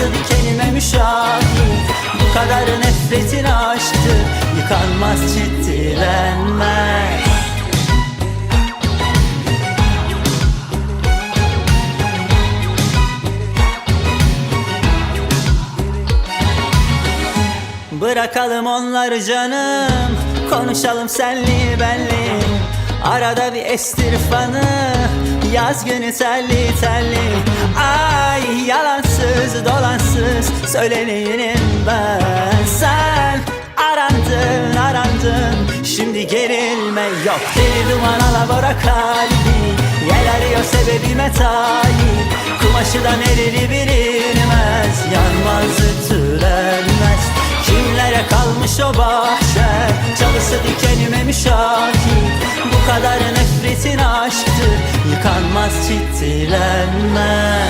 Çalısı dikenime müşahit? Bu kadar nefretin aşktı Yıkanmaz ciddilenmez Bırakalım onları canım. Konuşalım senli benli. Arada bir estir Yaz günü telli telli Ay yalansız dolansız Söyleneyim ben. Sen arandın arandın Şimdi gerilme. Yok Deli duman alabora kalbi Yel arıyor sebebime talip Kumaşı da nereli bilinmez Yanmaz ütülenmez. Kimlere kalmış o bahçe? Çalısı dikenime müşahit Bu kadar nefretin aşktır Yıkanmaz durmak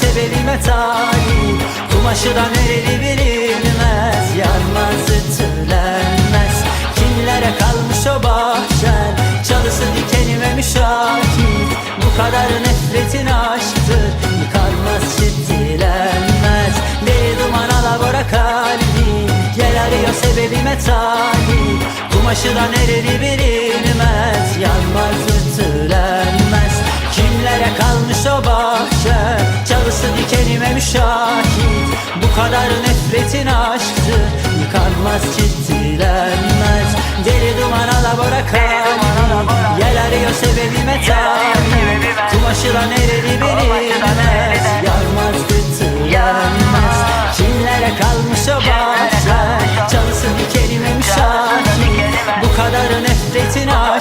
Sebebime talip. Kumaşı da nereli bilinmez Yanmaz ütülenmez. Kimlere kalmış o bahçen? Çalısı dikenime müşahit Bu kadar nefretin aşktır Yıkanmaz ciddilenmez Deli duman alabora kalbi Yel arıyor sebebime talip. Kumaşı da nereli bilinmez Yanmaz ütülenmez Kimlere kalmış o bahçe? Çalısı dikenime müşahit. Bu kadar nefretin aşktı Yıkanmaz ciddilenmez Deli duman alabora kalbi Yel arıyor sebebime talip Kumaşı da nereli bilinmez Yanmaz ütülenmez Kimlere kalmış o bahçe? Çalısı dikenime müşahit. Bu kadar nefretin aşktır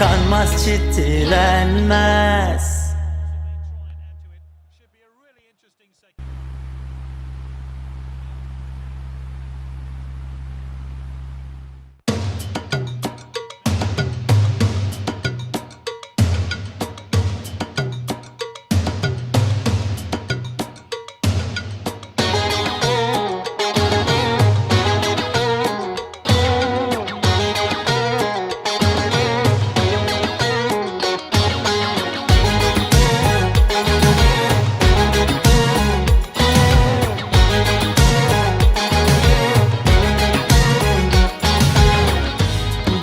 Yıkanmaz ciddilenmez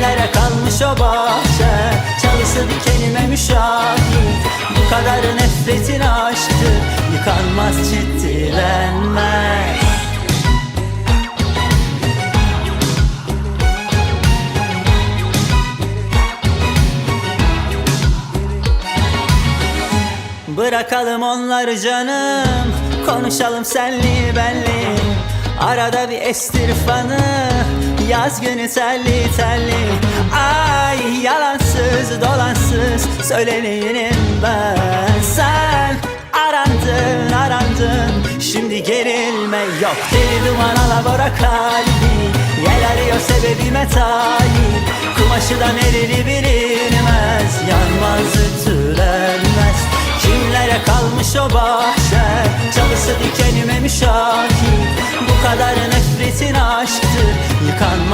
Kimlere kalmış o bahçe. Çalısı dikenime müşahit. Bu kadar nefretin aşktı Yıkanmaz ciddilenmez Bırakalım onları canım. Konuşalım senli benli. Arada bir estir fanı Yaz günü telli telli. Ay yalansız dolansız Söyleneyim ben. Sen arandın arandın. Şimdi gerilme yok. Deli duman alabora kalbi. Yel arıyor sebebime talip Kumaşıdan erili bilinmez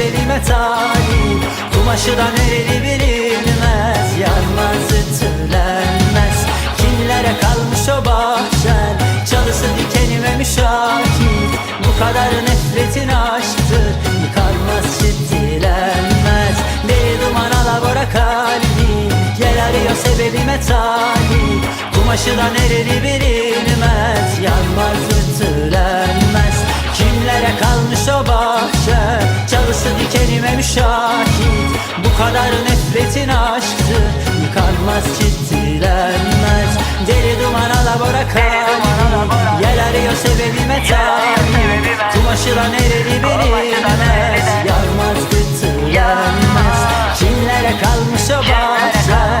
sebebime talip Kumaşıdan erili bilinmez. Yanmaz ütülenmez. Kimlere kalmış o bahçen? Çalısı dikenime müşahit Bu kadar nefretin aşktır. Yıkanmaz ciddilenmez Deli duman alabora kalbi. Yel arıyor sebebime talip. Kumaşıdan erili bilinmez. Yanmaz ütülenmez Kimlere kalmış o bahçe. Çalısı dikenime müşahit. Bu kadar nefretin aşktır Yıkanmaz ciddilenmez Deli duman alabora kalbi Yel arıyor sebebime talip Kumaşıdan erili bilinmez Yanmaz ütülenmez Kimlere kalmış o bahçe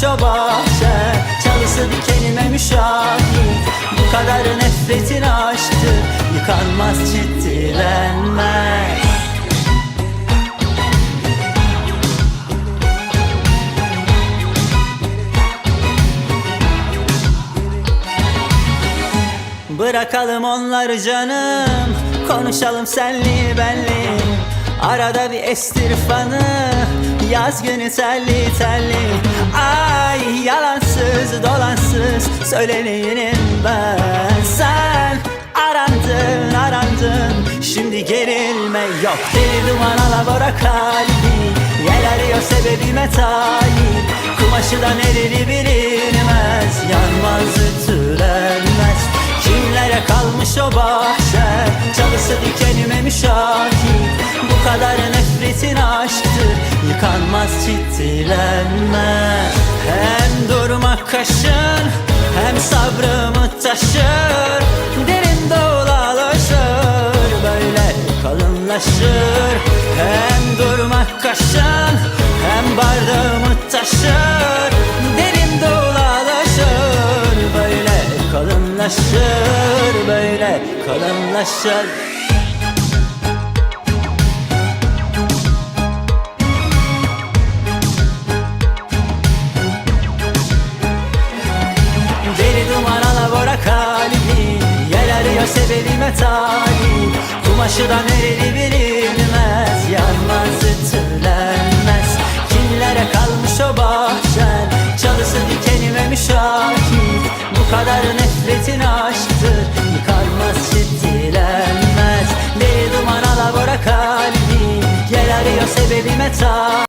Kalmış o bahçe Çalısı dikenime müşahit. Bu kadar nefretin aşktır Yıkanmaz ciddilenmez Bırakalım onları canım Konuşalım senli benli. Arada bir estir fanı Yaz günü telli telli. Ay yalansız dolansız Söyleneyim ben. Sen arandın arandın. Şimdi gerilme yok. Deli duman alabora kalbi Yel arıyor sebebime talip Kumaşıdan erili bilinmez. Yanmaz ütülenmez Kimlere kalmış o bahçe. Çalısı dikenime müşahit Bu kadar nefretin aşktır Yıkanmaz ciddilenmez Hem durmak kaşın Hem sabrımı taşır. Derin dolalaşır Böyle kalınlaşır. Hem durmak kaşın Hem bardağımı taşır. Derin dolalaşır Böyle kalınlaşır Böyle kalınlaşır Deli duman alabora kalbi Yel arıyor sebebime talip Kumaşıdan erili bilinmez Yanmaz sebebime talip